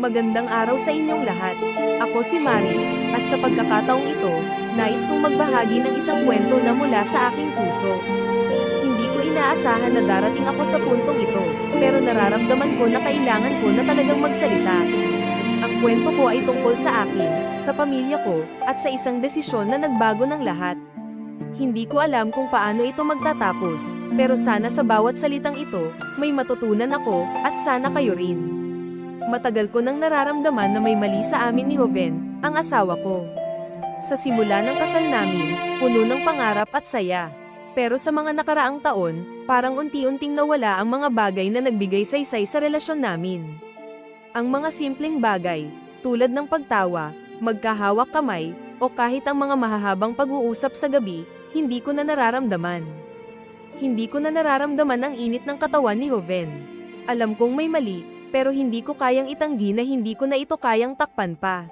Magandang araw sa inyong lahat. Ako si Maris, at sa pagkakataong ito, nais kong magbahagi ng isang kwento na mula sa aking puso. Hindi ko inaasahan na darating ako sa puntong ito, pero nararamdaman ko na kailangan ko na talagang magsalita. Ang kwento ko ay tungkol sa akin, sa pamilya ko, at sa isang desisyon na nagbago ng lahat. Hindi ko alam kung paano ito magtatapos, pero sana sa bawat salitang ito, may matutunan ako, at sana kayo rin. Matagal ko nang nararamdaman na may mali sa amin ni Joven, ang asawa ko. Sa simula ng kasal namin, puno ng pangarap at saya. Pero sa mga nakaraang taon, parang unti-unting nawala ang mga bagay na nagbigay saysay sa relasyon namin. Ang mga simpleng bagay, tulad ng pagtawa, magkahawak kamay, o kahit ang mga mahahabang pag-uusap sa gabi, hindi ko na nararamdaman. Hindi ko na nararamdaman ang init ng katawan ni Joven. Alam kong may mali, pero hindi ko kayang itanggi na hindi ko na ito kayang takpan pa.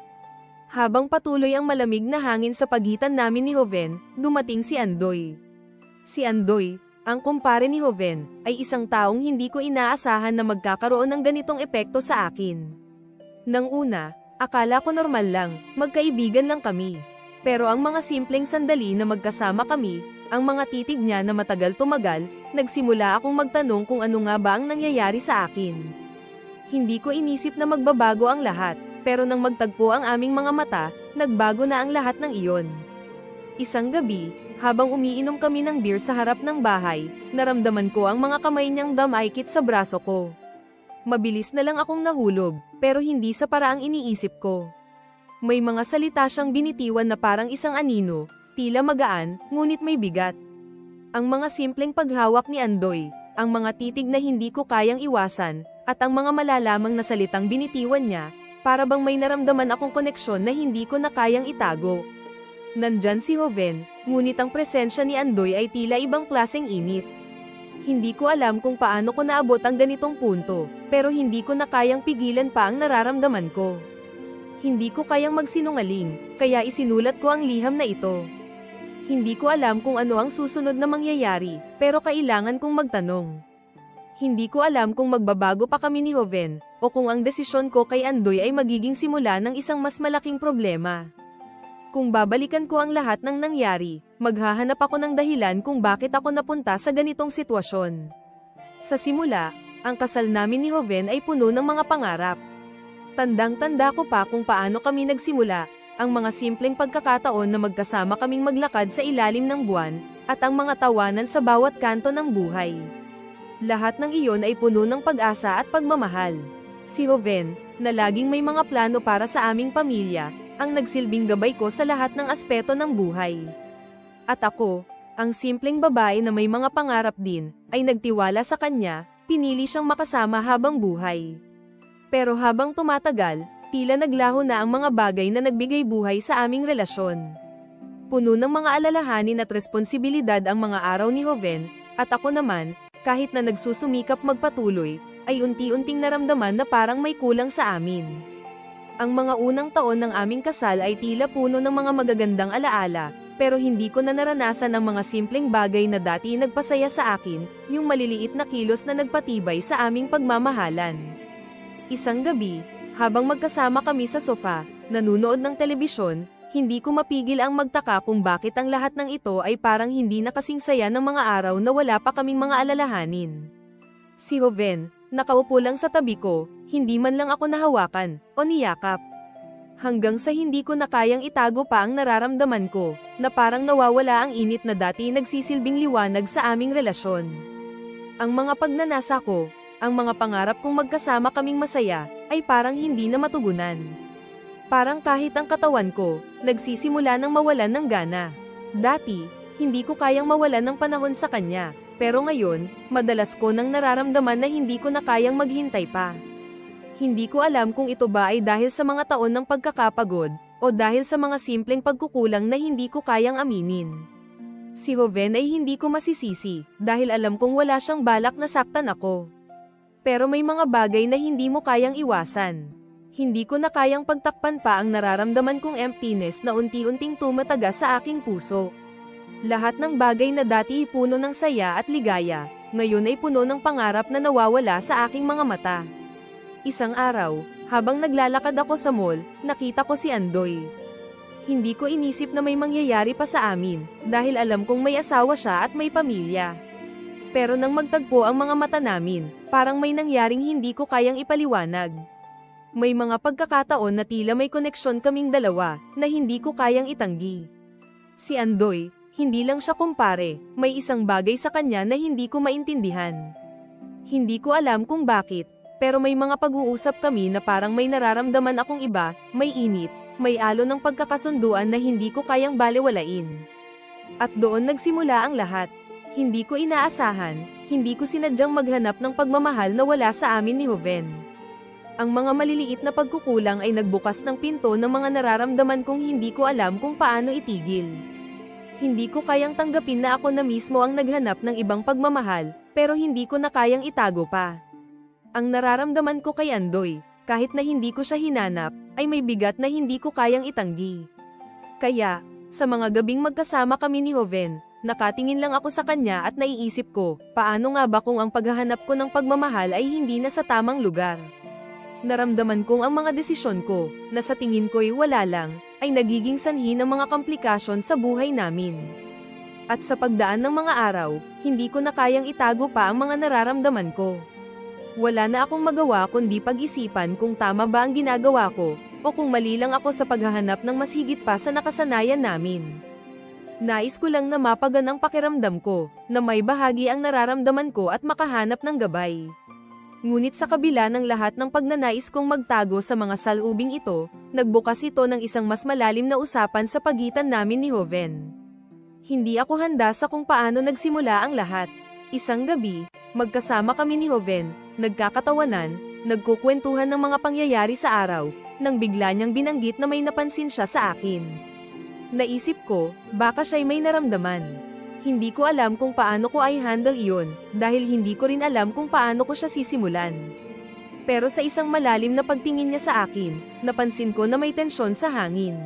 Habang patuloy ang malamig na hangin sa pagitan namin ni Joven, dumating si Andoy. Si Andoy, ang kumpare ni Joven, ay isang taong hindi ko inaasahan na magkakaroon ng ganitong epekto sa akin. Nang una, akala ko normal lang, magkaibigan lang kami. Pero ang mga simpleng sandali na magkasama kami, ang mga titig niya na matagal tumagal, nagsimula akong magtanong kung ano nga ba ang nangyayari sa akin. Hindi ko inisip na magbabago ang lahat, pero nang magtagpo ang aming mga mata, nagbago na ang lahat ng iyon. Isang gabi, habang umiinom kami ng beer sa harap ng bahay, naramdaman ko ang mga kamay niyang damaykit sa braso ko. Mabilis na lang akong nahulog, pero hindi sa paraang iniisip ko. May mga salita siyang binitiwan na parang isang anino, tila magaan, ngunit may bigat. Ang mga simpleng paghawak ni Andoy, ang mga titig na hindi ko kayang iwasan, at ang mga malalamang na salitang binitiwan niya, para bang may naramdaman akong koneksyon na hindi ko na kayang itago. Nandyan si Joven, ngunit ang presensya ni Andoy ay tila ibang klaseng init. Hindi ko alam kung paano ko naabot ang ganitong punto, pero hindi ko na kayang pigilan pa ang nararamdaman ko. Hindi ko kayang magsinungaling, kaya isinulat ko ang liham na ito. Hindi ko alam kung ano ang susunod na mangyayari, pero kailangan kong magtanong. Hindi ko alam kung magbabago pa kami ni Joven, o kung ang desisyon ko kay Andoy ay magiging simula ng isang mas malaking problema. Kung babalikan ko ang lahat ng nangyari, maghahanap ako ng dahilan kung bakit ako napunta sa ganitong sitwasyon. Sa simula, ang kasal namin ni Joven ay puno ng mga pangarap. Tandang-tanda ko pa kung paano kami nagsimula, ang mga simpleng pagkakataon na magkasama kaming maglakad sa ilalim ng buwan, at ang mga tawanan sa bawat kanto ng buhay. Lahat ng iyon ay puno ng pag-asa at pagmamahal. Si Joven, na laging may mga plano para sa aming pamilya, ang nagsilbing gabay ko sa lahat ng aspeto ng buhay. At ako, ang simpleng babae na may mga pangarap din, ay nagtiwala sa kanya, pinili siyang makasama habang buhay. Pero habang tumatagal, tila naglaho na ang mga bagay na nagbigay buhay sa aming relasyon. Puno ng mga alalahanin at responsibilidad ang mga araw ni Joven, at ako naman, kahit na nagsusumikap magpatuloy, ay unti-unting naramdaman na parang may kulang sa amin. Ang mga unang taon ng aming kasal ay tila puno ng mga magagandang alaala, pero hindi ko na naranasan ang mga simpleng bagay na dati nagpasaya sa akin, yung maliliit na kilos na nagpatibay sa aming pagmamahalan. Isang gabi, habang magkasama kami sa sofa, nanunood ng telebisyon, hindi ko mapigil ang magtaka kung bakit ang lahat ng ito ay parang hindi nakasing saya ng mga araw na wala pa kaming mga alalahanin. Si Joven, nakaupo lang sa tabi ko, hindi man lang ako nahawakan, o niyakap. Hanggang sa hindi ko na kayang itago pa ang nararamdaman ko, na parang nawawala ang init na dati nagsisilbing liwanag sa aming relasyon. Ang mga pagnanasa ko, ang mga pangarap kong magkasama kaming masaya, ay parang hindi na matugunan. Parang kahit ang katawan ko, nagsisimula ng mawalan ng gana. Dati, hindi ko kayang mawalan ng panahon sa kanya, pero ngayon, madalas ko nang nararamdaman na hindi ko na kayang maghintay pa. Hindi ko alam kung ito ba ay dahil sa mga taon ng pagkakapagod, o dahil sa mga simpleng pagkukulang na hindi ko kayang aminin. Si Joven ay hindi ko masisisi, dahil alam kong wala siyang balak na saktan ako. Pero may mga bagay na hindi mo kayang iwasan. Hindi ko na kayang pagtakpan pa ang nararamdaman kong emptiness na unti-unting tumataga sa aking puso. Lahat ng bagay na dati puno ng saya at ligaya, ngayon ay puno ng pangarap na nawawala sa aking mga mata. Isang araw, Habang naglalakad ako sa mall, nakita ko si Andoy. Hindi ko inisip na may mangyayari pa sa amin, dahil alam kong may asawa siya at may pamilya. Pero nang magtagpo ang mga mata namin, parang may nangyaring hindi ko kayang ipaliwanag. May mga pagkakataon na tila may koneksyon kaming dalawa, na hindi ko kayang itanggi. Si Andoy, hindi lang siya kumpare, may isang bagay sa kanya na hindi ko maintindihan. Hindi ko alam kung bakit, pero may mga pag-uusap kami na parang may nararamdaman akong iba, may init, may alo ng pagkakasunduan na hindi ko kayang balewalain. At doon nagsimula ang lahat. Hindi ko inaasahan, hindi ko sinadyang maghanap ng pagmamahal na wala sa amin ni Joven. Ang mga maliliit na pagkukulang ay nagbukas ng pinto ng mga nararamdaman kong hindi ko alam kung paano itigil. Hindi ko kayang tanggapin na ako na mismo ang naghanap ng ibang pagmamahal, pero hindi ko na kayang itago pa. Ang nararamdaman ko kay Andoy, kahit na hindi ko siya hinanap, ay may bigat na hindi ko kayang itanggi. Kaya, sa mga gabing magkasama kami ni Joven, nakatingin lang ako sa kanya at naiisip ko, paano nga ba kung ang paghahanap ko ng pagmamahal ay hindi na sa tamang lugar? Naramdaman kong ang mga desisyon ko, na sa tingin ko'y wala lang, ay nagiging sanhi ng mga komplikasyon sa buhay namin. At sa pagdaan ng mga araw, hindi ko na kayang itago pa ang mga nararamdaman ko. Wala na akong magawa kundi pag-isipan kung tama ba ang ginagawa ko, o kung mali lang ako sa paghahanap ng mas higit pa sa nakasanayan namin. Nais ko lang na mapagan ang pakiramdam ko, na may bahagi ang nararamdaman ko at makahanap ng gabay. Ngunit sa kabila ng lahat ng pagnanais kong magtago sa mga salubing ito, nagbukas ito ng isang mas malalim na usapan sa pagitan namin ni Joven. Hindi ako handa sa kung paano nagsimula ang lahat. Isang gabi, magkasama kami ni Joven, nagkakatawanan, nagkukwentuhan ng mga pangyayari sa araw, nang bigla niyang binanggit na may napansin siya sa akin. Naisip ko, baka siya'y may naramdaman. Hindi ko alam kung paano ko ay handle iyon, dahil hindi ko rin alam kung paano ko siya sisimulan. Pero sa isang malalim na pagtingin niya sa akin, napansin ko na may tensyon sa hangin.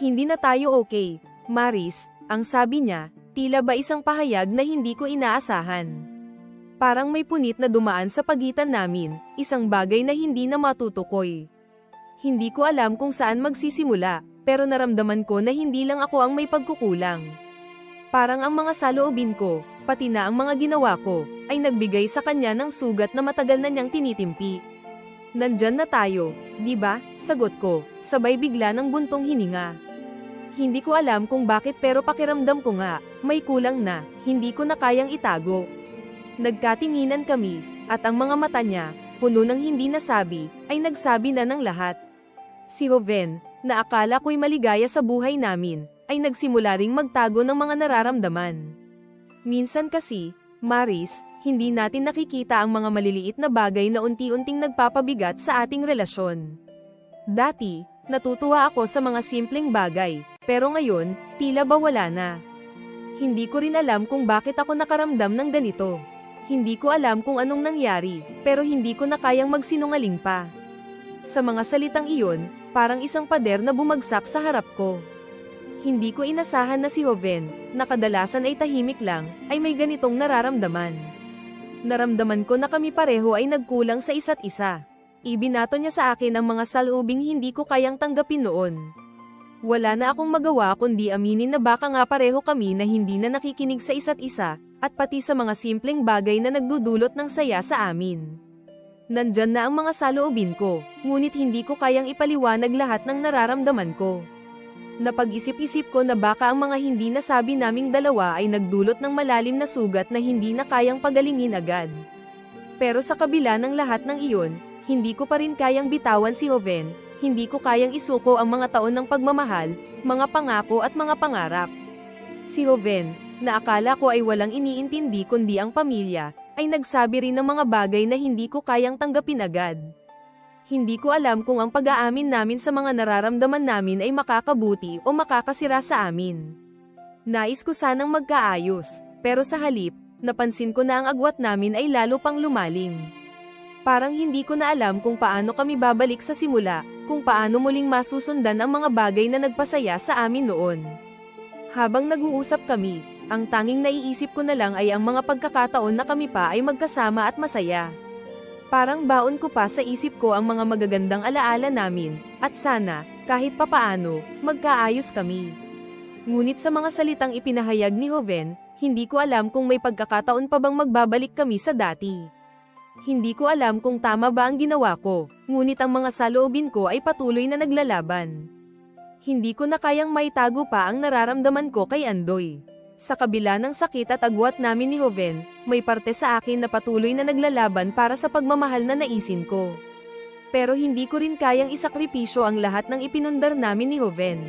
Hindi na tayo okay, Maris, ang sabi niya, tila ba isang pahayag na hindi ko inaasahan. Parang may punit na dumaan sa pagitan namin, isang bagay na hindi na matutukoy. Hindi ko alam kung saan magsisimula, pero naramdaman ko na hindi lang ako ang may pagkukulang. Parang ang mga saloobin ko, pati na ang mga ginawa ko, ay nagbigay sa kanya ng sugat na matagal na niyang tinitimpi. Nandyan na tayo, di ba? Sagot ko, sabay bigla ng buntong hininga. Hindi ko alam kung bakit pero pakiramdam ko nga, may kulang na, hindi ko na kayang itago. Nagkatinginan kami, at ang mga mata niya, puno ng hindi nasabi, ay nagsabi na ng lahat. Si Joven, na akala ko'y maligaya sa buhay namin, ay nagsimula ring magtago ng mga nararamdaman. Minsan kasi, Maris, hindi natin nakikita ang mga maliliit na bagay na unti-unting nagpapabigat sa ating relasyon. Dati, natutuwa ako sa mga simpleng bagay, pero ngayon, tila ba wala na. Hindi ko rin alam kung bakit ako nakaramdam ng ganito. Hindi ko alam kung anong nangyari, pero hindi ko na kayang magsinungaling pa. Sa mga salitang iyon, parang isang pader na bumagsak sa harap ko. Hindi ko inasahan na si Joven, na kadalasan ay tahimik lang, ay may ganitong nararamdaman. Naramdaman ko na kami pareho ay nagkulang sa isa't isa. Ibinato niya sa akin ang mga salubing hindi ko kayang tanggapin noon. Wala na akong magawa kundi aminin na baka nga pareho kami na hindi na nakikinig sa isa't isa, at pati sa mga simpleng bagay na nagdudulot ng saya sa amin. Nandyan na ang mga saloobin ko, ngunit hindi ko kayang ipaliwanag lahat ng nararamdaman ko. Napag-isip-isip ko na baka ang mga hindi nasabi naming dalawa ay nagdulot ng malalim na sugat na hindi na kayang pagalingin agad. Pero sa kabila ng lahat ng iyon, hindi ko pa rin kayang bitawan si Joven, hindi ko kayang isuko ang mga taon ng pagmamahal, mga pangako at mga pangarap. Si Joven, na akala ko ay walang iniintindi kundi ang pamilya, ay nagsabi rin ng mga bagay na hindi ko kayang tanggapin agad. Hindi ko alam kung ang pag-aamin namin sa mga nararamdaman namin ay makakabuti o makakasira sa amin. Nais ko sanang magkaayos, pero sa halip, napansin ko na ang agwat namin ay lalo pang lumalim. Parang hindi ko na alam kung paano kami babalik sa simula, kung paano muling masusundan ang mga bagay na nagpasaya sa amin noon. Habang nag-uusap kami, ang tanging naiisip ko na lang ay ang mga pagkakataon na kami pa ay magkasama at masaya. Parang baon ko pa sa isip ko ang mga magagandang alaala namin, at sana, kahit papaano, magkaayos kami. Ngunit sa mga salitang ipinahayag ni Joven, hindi ko alam kung may pagkakataon pa bang magbabalik kami sa dati. Hindi ko alam kung tama ba ang ginawa ko, ngunit ang mga saloobin ko ay patuloy na naglalaban. Hindi ko na kayang maitago pa ang nararamdaman ko kay Andoy. Sa kabila ng sakit at agwat namin ni Joven, may parte sa akin na patuloy na naglalaban para sa pagmamahal na naisin ko. Pero hindi ko rin kayang isakripisyo ang lahat ng ipinundar namin ni Joven.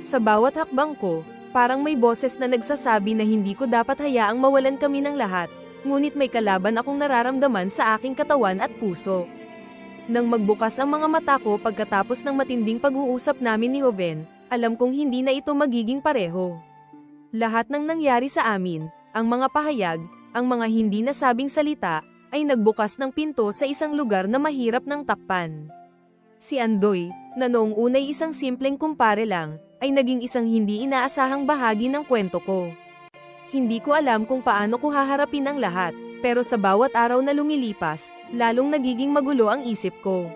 Sa bawat hakbang ko, parang may boses na nagsasabi na hindi ko dapat hayaang mawalan kami ng lahat, ngunit may kalaban akong nararamdaman sa aking katawan at puso. Nang magbukas ang mga mata ko pagkatapos ng matinding pag-uusap namin ni Joven, alam kong hindi na ito magiging pareho. Lahat ng nangyari sa amin, ang mga pahayag, ang mga hindi nasabing salita, ay nagbukas ng pinto sa isang lugar na mahirap ng takpan. Si Andoy, na noong unay isang simpleng kumpare lang, ay naging isang hindi inaasahang bahagi ng kwento ko. Hindi ko alam kung paano ko haharapin ang lahat, pero sa bawat araw na lumilipas, lalong nagiging magulo ang isip ko.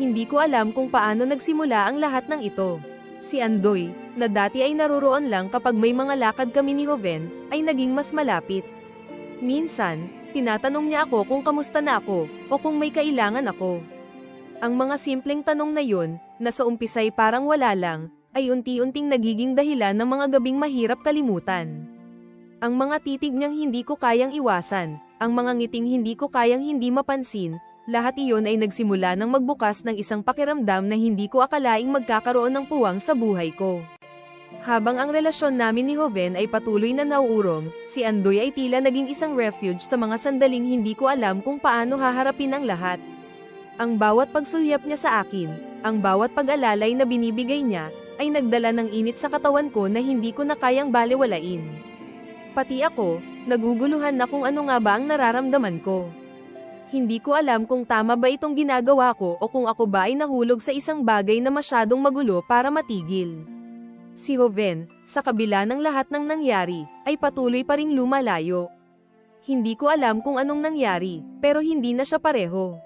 Hindi ko alam kung paano nagsimula ang lahat ng ito. Si Andoy, na dati ay naroroon lang kapag may mga lakad kami ni Joven, ay naging mas malapit. Minsan, tinatanong niya ako kung kamusta na ako, o kung may kailangan ako. Ang mga simpleng tanong na yun, na sa umpisay parang wala lang, ay unti-unting nagiging dahilan ng mga gabing mahirap kalimutan. Ang mga titig niyang hindi ko kayang iwasan, ang mga ngiting hindi ko kayang hindi mapansin, lahat iyon ay nagsimula ng magbukas ng isang pakiramdam na hindi ko akalaing magkakaroon ng puwang sa buhay ko. Habang ang relasyon namin ni Joven ay patuloy na nauurong, si Andoy ay tila naging isang refuge sa mga sandaling hindi ko alam kung paano haharapin ang lahat. Ang bawat pagsulyap niya sa akin, ang bawat pag-alalay na binibigay niya, ay nagdala ng init sa katawan ko na hindi ko na kayang balewalain. Pati ako, naguguluhan na kung ano nga ba ang nararamdaman ko. Hindi ko alam kung tama ba itong ginagawa ko o kung ako ba ay nahulog sa isang bagay na masyadong magulo para matigil. Si Joven, sa kabila ng lahat ng nangyari, ay patuloy pa ring lumalayo. Hindi ko alam kung anong nangyari, pero hindi na siya pareho.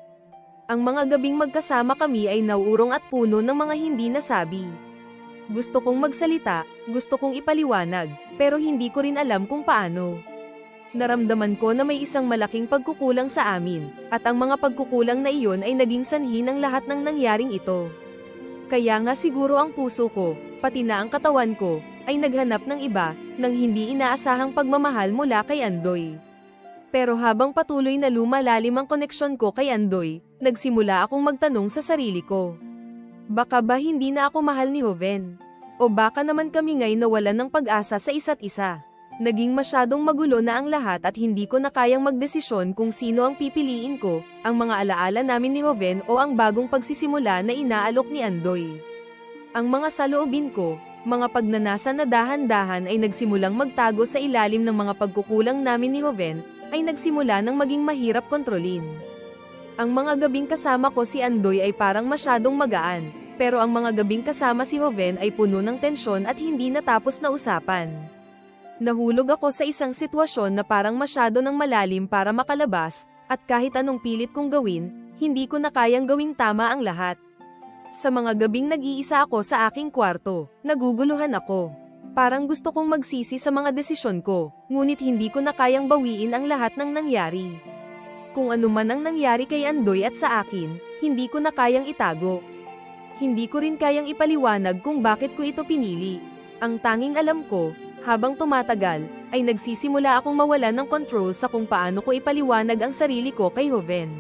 Ang mga gabing magkasama kami ay nauurong at puno ng mga hindi nasabi. Gusto kong magsalita, gusto kong ipaliwanag, pero hindi ko rin alam kung paano. Naramdaman ko na may isang malaking pagkukulang sa amin, at ang mga pagkukulang na iyon ay naging sanhi ng lahat ng nangyaring ito. Kaya nga siguro ang puso ko, pati na ang katawan ko, ay naghanap ng iba, ng hindi inaasahang pagmamahal mula kay Andoy. Pero habang patuloy na lumalalim ang koneksyon ko kay Andoy, nagsimula akong magtanong sa sarili ko. Baka ba hindi na ako mahal ni Joven? O baka naman kami ngay nawalan ng pag-asa sa isa't isa? Naging masyadong magulo na ang lahat at hindi ko na kayang magdesisyon kung sino ang pipiliin ko, ang mga alaala namin ni Joven o ang bagong pagsisimula na inaalok ni Andoy. Ang mga saloobin ko, mga pagnanasa na dahan-dahan ay nagsimulang magtago sa ilalim ng mga pagkukulang namin ni Joven, ay nagsimula ng maging mahirap kontrolin. Ang mga gabing kasama ko si Andoy ay parang masyadong magaan, pero ang mga gabing kasama si Joven ay puno ng tensyon at hindi natapos na usapan. Nahulog ako sa isang sitwasyon na parang masyado ng malalim para makalabas, at kahit anong pilit kong gawin, hindi ko na kayang gawing tama ang lahat. Sa mga gabing nag-iisa ako sa aking kwarto, naguguluhan ako. Parang gusto kong magsisi sa mga desisyon ko, ngunit hindi ko na kayang bawiin ang lahat ng nangyari. Kung ano man ang nangyari kay Andoy at sa akin, hindi ko na kayang itago. Hindi ko rin kayang ipaliwanag kung bakit ko ito pinili. Ang tanging alam ko, habang tumatagal, ay nagsisimula akong mawalan ng control sa kung paano ko ipaliwanag ang sarili ko kay Joven.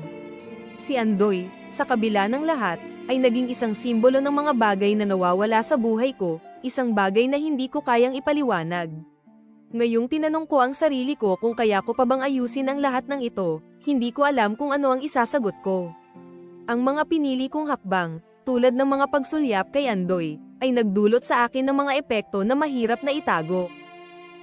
Si Andoy, sa kabila ng lahat, ay naging isang simbolo ng mga bagay na nawawala sa buhay ko, isang bagay na hindi ko kayang ipaliwanag. Ngayong tinanong ko ang sarili ko kung kaya ko pa bang ayusin ang lahat ng ito, hindi ko alam kung ano ang isasagot ko. Ang mga pinili kong hakbang, tulad ng mga pagsulyap kay Andoy, ay nagdulot sa akin ng mga epekto na mahirap na itago.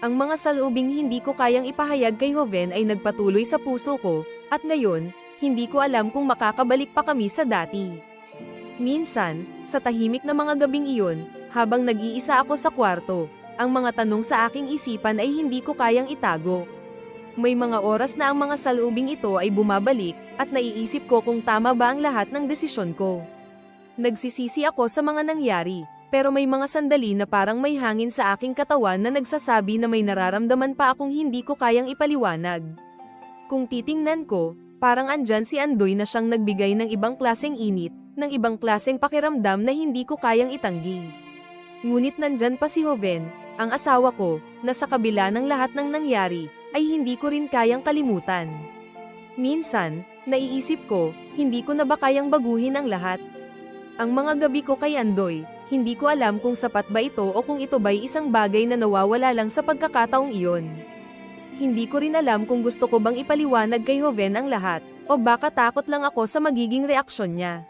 Ang mga salubing hindi ko kayang ipahayag kay Joven ay nagpatuloy sa puso ko, at ngayon, hindi ko alam kung makakabalik pa kami sa dati. Minsan, sa tahimik na mga gabing iyon, habang nag-iisa ako sa kwarto, ang mga tanong sa aking isipan ay hindi ko kayang itago. May mga oras na ang mga salubing ito ay bumabalik, at naiisip ko kung tama ba ang lahat ng desisyon ko. Nagsisisi ako sa mga nangyari, pero may mga sandali na parang may hangin sa aking katawan na nagsasabi na may nararamdaman pa akong hindi ko kayang ipaliwanag. Kung titingnan ko, parang andyan si Andoy na siyang nagbigay ng ibang klaseng init, ng ibang klaseng pakiramdam na hindi ko kayang itanggi. Ngunit nandyan pa si Hoven, ang asawa ko, na sa kabila ng lahat ng nangyari, ay hindi ko rin kayang kalimutan. Minsan, naiisip ko, hindi ko na ba kayang baguhin ang lahat? Ang mga gabi ko kay Andoy, hindi ko alam kung sapat ba ito o kung ito ba'y isang bagay na nawawala lang sa pagkakataong iyon. Hindi ko rin alam kung gusto ko bang ipaliwanag kay Hoven ang lahat, o baka takot lang ako sa magiging reaksyon niya.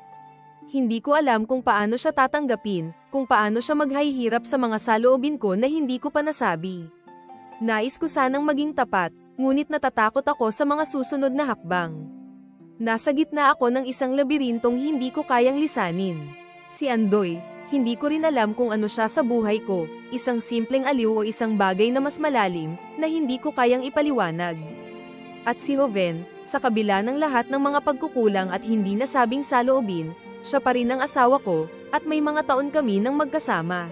Hindi ko alam kung paano siya tatanggapin, kung paano siya maghahirap sa mga saloobin ko na hindi ko pa nasabi. Nais ko sanang maging tapat, ngunit natatakot ako sa mga susunod na hakbang. Nasa gitna ako ng isang labirintong hindi ko kayang lisanin. Si Andoy, hindi ko rin alam kung ano siya sa buhay ko, isang simpleng aliw o isang bagay na mas malalim, na hindi ko kayang ipaliwanag. At si Hoven, sa kabila ng lahat ng mga pagkukulang at hindi nasabing saloobin, siya pa rin ang asawa ko, at may mga taon kami nang magkasama.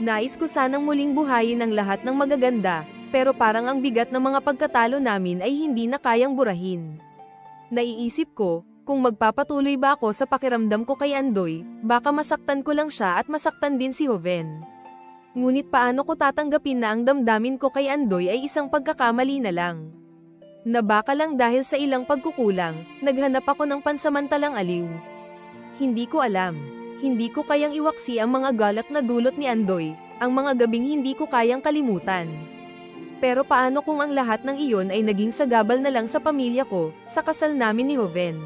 Nais ko sanang muling buhayin ang lahat ng magaganda, pero parang ang bigat ng mga pagkatalo namin ay hindi na kayang burahin. Naiisip ko, kung magpapatuloy ba ako sa pakiramdam ko kay Andoy, baka masaktan ko lang siya at masaktan din si Hoven. Ngunit paano ko tatanggapin na ang damdamin ko kay Andoy ay isang pagkakamali na lang? Na baka lang dahil sa ilang pagkukulang, naghanap ako ng pansamantalang aliw. Hindi ko alam. Hindi ko kayang iwaksi ang mga galak na dulot ni Andoy, ang mga gabing hindi ko kayang kalimutan. Pero paano kung ang lahat ng iyon ay naging sagabal na lang sa pamilya ko, sa kasal namin ni Hoven?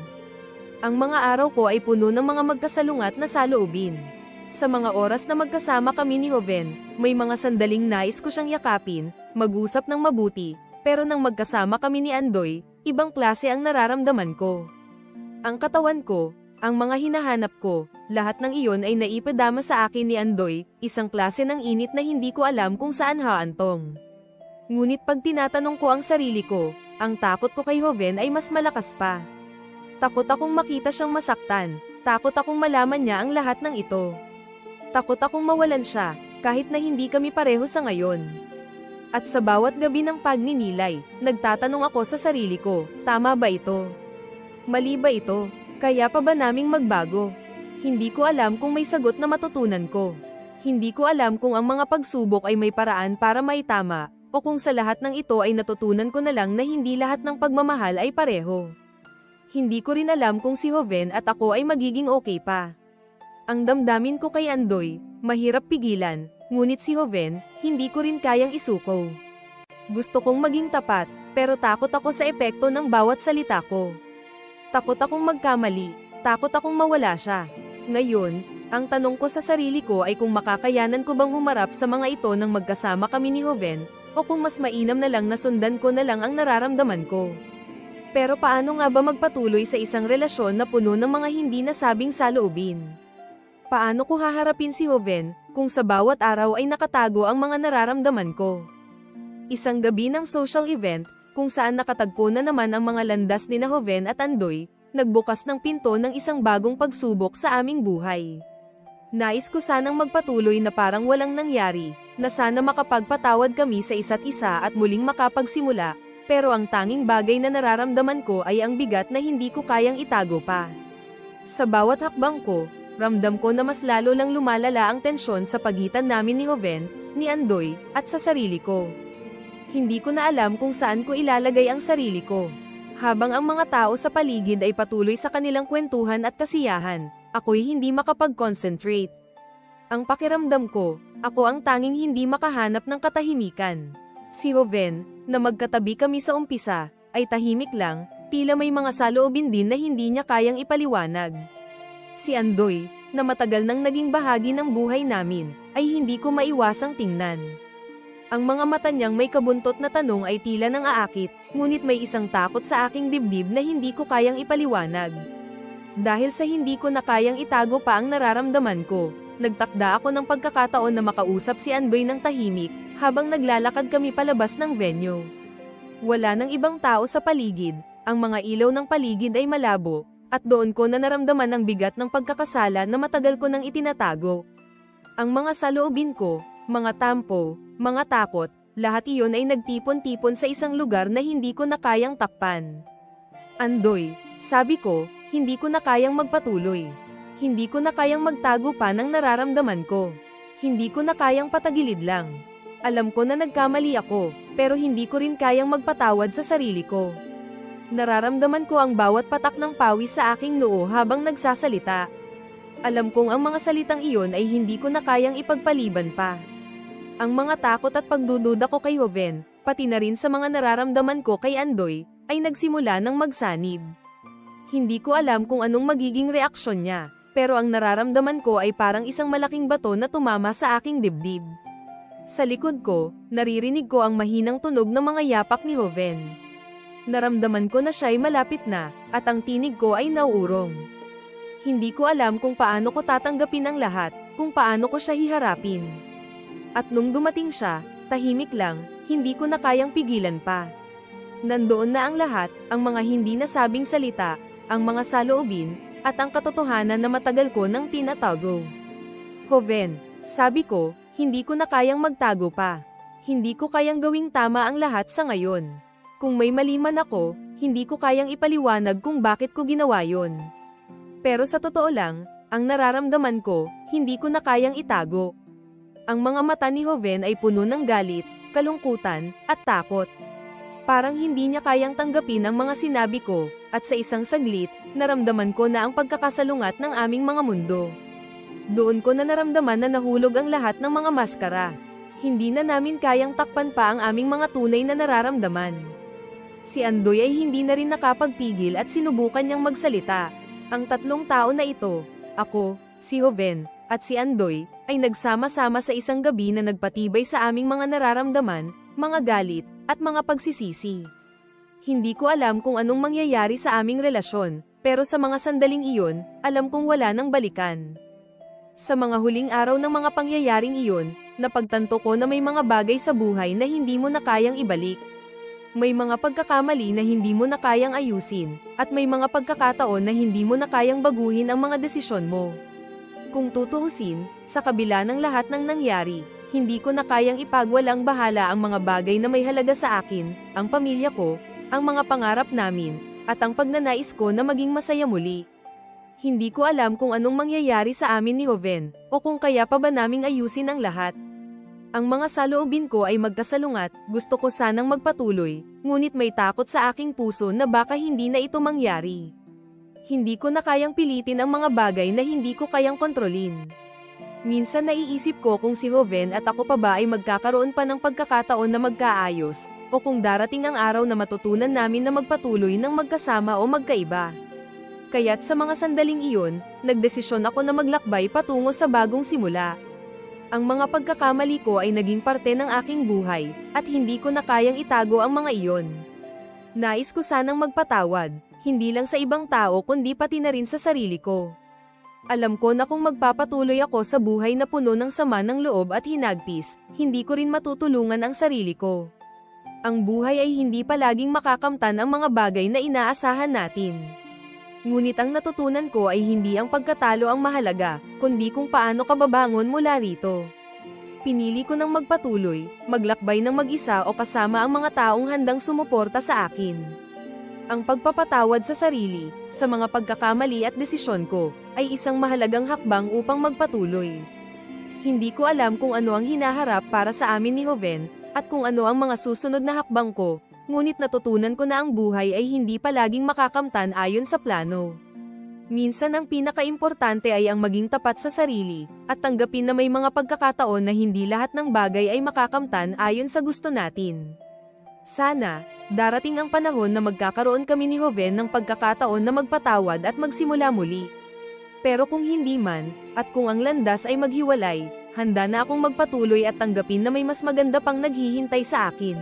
Ang mga araw ko ay puno ng mga magkasalungat na saloobin. Sa mga oras na magkasama kami ni Hoven, may mga sandaling nais ko siyang yakapin, mag-usap ng mabuti, pero nang magkasama kami ni Andoy, ibang klase ang nararamdaman ko. Ang katawan ko, ang mga hinahanap ko, lahat ng iyon ay naipadama sa akin ni Andoy, isang klase ng init na hindi ko alam kung saan haantong. Ngunit pag tinatanong ko ang sarili ko, ang takot ko kay Hoven ay mas malakas pa. Takot akong makita siyang masaktan, takot akong malaman niya ang lahat ng ito. Takot akong mawalan siya, kahit na hindi kami pareho sa ngayon. At sa bawat gabi ng pagninilay, nagtatanong ako sa sarili ko, tama ba ito? Mali ba ito? Kaya pa ba naming magbago? Hindi ko alam kung may sagot na matutunan ko. Hindi ko alam kung ang mga pagsubok ay may paraan para maitama, o kung sa lahat ng ito ay natutunan ko na lang na hindi lahat ng pagmamahal ay pareho. Hindi ko rin alam kung si Hoven at ako ay magiging okay pa. Ang damdamin ko kay Andoy, mahirap pigilan, ngunit si Hoven, hindi ko rin kayang isuko. Gusto kong maging tapat, pero takot ako sa epekto ng bawat salita ko. Takot akong magkamali, takot akong mawala siya. Ngayon, ang tanong ko sa sarili ko ay kung makakayanan ko bang humarap sa mga ito nang magkasama kami ni Hoven, o kung mas mainam na lang na sundan ko na lang ang nararamdaman ko. Pero paano nga ba magpatuloy sa isang relasyon na puno ng mga hindi nasabing saloobin? Paano ko haharapin si Hoven, kung sa bawat araw ay nakatago ang mga nararamdaman ko? Isang gabi ng social event, kung saan nakatagpo na naman ang mga landas ni Hoven at Andoy, nagbukas ng pinto ng isang bagong pagsubok sa aming buhay. Nais ko sanang magpatuloy na parang walang nangyari, na sana makapagpatawad kami sa isa't isa at muling makapagsimula, pero ang tanging bagay na nararamdaman ko ay ang bigat na hindi ko kayang itago pa. Sa bawat hakbang ko, ramdam ko na mas lalo lang lumalala ang tensyon sa pagitan namin ni Hoven, ni Andoy, at sa sarili ko. Hindi ko na alam kung saan ko ilalagay ang sarili ko. Habang ang mga tao sa paligid ay patuloy sa kanilang kwentuhan at kasiyahan, ako'y hindi makapag-concentrate. Ang pakiramdam ko, ako ang tanging hindi makahanap ng katahimikan. Si Hoven, na magkatabi kami sa umpisa, ay tahimik lang, tila may mga saloobin din na hindi niya kayang ipaliwanag. Si Andoy, na matagal nang naging bahagi ng buhay namin, ay hindi ko maiwasang tingnan. Ang mga mata niyang may kabuntot na tanong ay tila nang aakit, ngunit may isang takot sa aking dibdib na hindi ko kayang ipaliwanag. Dahil sa hindi ko na kayang itago pa ang nararamdaman ko, nagtakda ako ng pagkakataon na makausap si Andoy ng tahimik, habang naglalakad kami palabas ng venue. Wala nang ibang tao sa paligid, ang mga ilaw ng paligid ay malabo, at doon ko na naramdaman ang bigat ng pagkakasala na matagal ko nang itinatago. Ang mga saloobin ko, mga tampo, mga takot, lahat iyon ay nagtipon-tipon sa isang lugar na hindi ko na kayang takpan. Andoy, sabi ko, hindi ko na kayang magpatuloy. Hindi ko na kayang magtago pa ng nararamdaman ko. Hindi ko na kayang patagilid lang. Alam ko na nagkamali ako, pero hindi ko rin kayang magpatawad sa sarili ko. Nararamdaman ko ang bawat patak ng pawis sa aking noo habang nagsasalita. Alam kong ang mga salitang iyon ay hindi ko na kayang ipagpaliban pa. Ang mga takot at pagdududa ko kay Joven, pati na rin sa mga nararamdaman ko kay Andoy, ay nagsimula ng magsanib. Hindi ko alam kung anong magiging reaksyon niya, pero ang nararamdaman ko ay parang isang malaking bato na tumama sa aking dibdib. Sa likod ko, naririnig ko ang mahinang tunog ng mga yapak ni Joven. Naramdaman ko na siya'y malapit na, at ang tinig ko ay nauurong. Hindi ko alam kung paano ko tatanggapin ang lahat, kung paano ko siya hiharapin. At nung dumating siya, tahimik lang, hindi ko na kayang pigilan pa. Nandoon na ang lahat, ang mga hindi nasabing salita, ang mga saloobin, at ang katotohanan na matagal ko nang tinatago. Hoven, sabi ko, hindi ko na kayang magtago pa. Hindi ko kayang gawing tama ang lahat sa ngayon. Kung may mali man ako, hindi ko kayang ipaliwanag kung bakit ko ginawa yon. Pero sa totoo lang, ang nararamdaman ko, hindi ko na kayang itago. Ang mga mata ni Joven ay puno ng galit, kalungkutan, at takot. Parang hindi niya kayang tanggapin ang mga sinabi ko, at sa isang saglit, naramdaman ko na ang pagkakasalungat ng aming mga mundo. Doon ko na naramdaman na nahulog ang lahat ng mga maskara. Hindi na namin kayang takpan pa ang aming mga tunay na nararamdaman. Si Andoy ay hindi na rin nakapagpigil at sinubukan niyang magsalita. Ang tatlong tao na ito, ako, si Joven, at si Andoy, ay nagsama-sama sa isang gabi na nagpatibay sa aming mga nararamdaman, mga galit, at mga pagsisisi. Hindi ko alam kung anong mangyayari sa aming relasyon, pero sa mga sandaling iyon, alam kong wala nang balikan. Sa mga huling araw ng mga pangyayaring iyon, napagtanto ko na may mga bagay sa buhay na hindi mo na kayang ibalik. May mga pagkakamali na hindi mo na kayang ayusin, at may mga pagkakataon na hindi mo na kayang baguhin ang mga desisyon mo. Kung tutuusin, sa kabila ng lahat ng nangyari, hindi ko na kayang ipagwalang bahala ang mga bagay na may halaga sa akin, ang pamilya ko, ang mga pangarap namin, at ang pagnanais ko na maging masaya muli. Hindi ko alam kung anong mangyayari sa amin ni Joven, o kung kaya pa ba naming ayusin ang lahat. Ang mga saloobin ko ay magkasalungat, gusto ko sanang magpatuloy, ngunit may takot sa aking puso na baka hindi na ito mangyari. Hindi ko na kayang pilitin ang mga bagay na hindi ko kayang kontrolin. Minsan naiisip ko kung si Joven at ako pa ba ay magkakaroon pa ng pagkakataon na magkaayos, o kung darating ang araw na matutunan namin na magpatuloy ng magkasama o magkaiba. Kaya't sa mga sandaling iyon, nagdesisyon ako na maglakbay patungo sa bagong simula. Ang mga pagkakamali ko ay naging parte ng aking buhay, at hindi ko na kayang itago ang mga iyon. Nais ko sanang magpatawad, hindi lang sa ibang tao kundi pati na rin sa sarili ko. Alam ko na kung magpapatuloy ako sa buhay na puno ng sama ng loob at hinagpis, hindi ko rin matutulungan ang sarili ko. Ang buhay ay hindi palaging makakamtan ang mga bagay na inaasahan natin. Ngunit ang natutunan ko ay hindi ang pagkatalo ang mahalaga, kundi kung paano ka babangon mula rito. Pinili ko ng magpatuloy, maglakbay ng mag-isa o kasama ang mga taong handang sumuporta sa akin. Ang pagpapatawad sa sarili, sa mga pagkakamali at desisyon ko, ay isang mahalagang hakbang upang magpatuloy. Hindi ko alam kung ano ang hinaharap para sa amin ni Joven, at kung ano ang mga susunod na hakbang ko, ngunit natutunan ko na ang buhay ay hindi palaging makakamtan ayon sa plano. Minsan ang pinakaimportante ay ang maging tapat sa sarili, at tanggapin na may mga pagkakataon na hindi lahat ng bagay ay makakamtan ayon sa gusto natin. Sana, darating ang panahon na magkakaroon kami ni Joven ng pagkakataon na magpatawad at magsimula muli. Pero kung hindi man, at kung ang landas ay maghiwalay, handa na akong magpatuloy at tanggapin na may mas maganda pang naghihintay sa akin.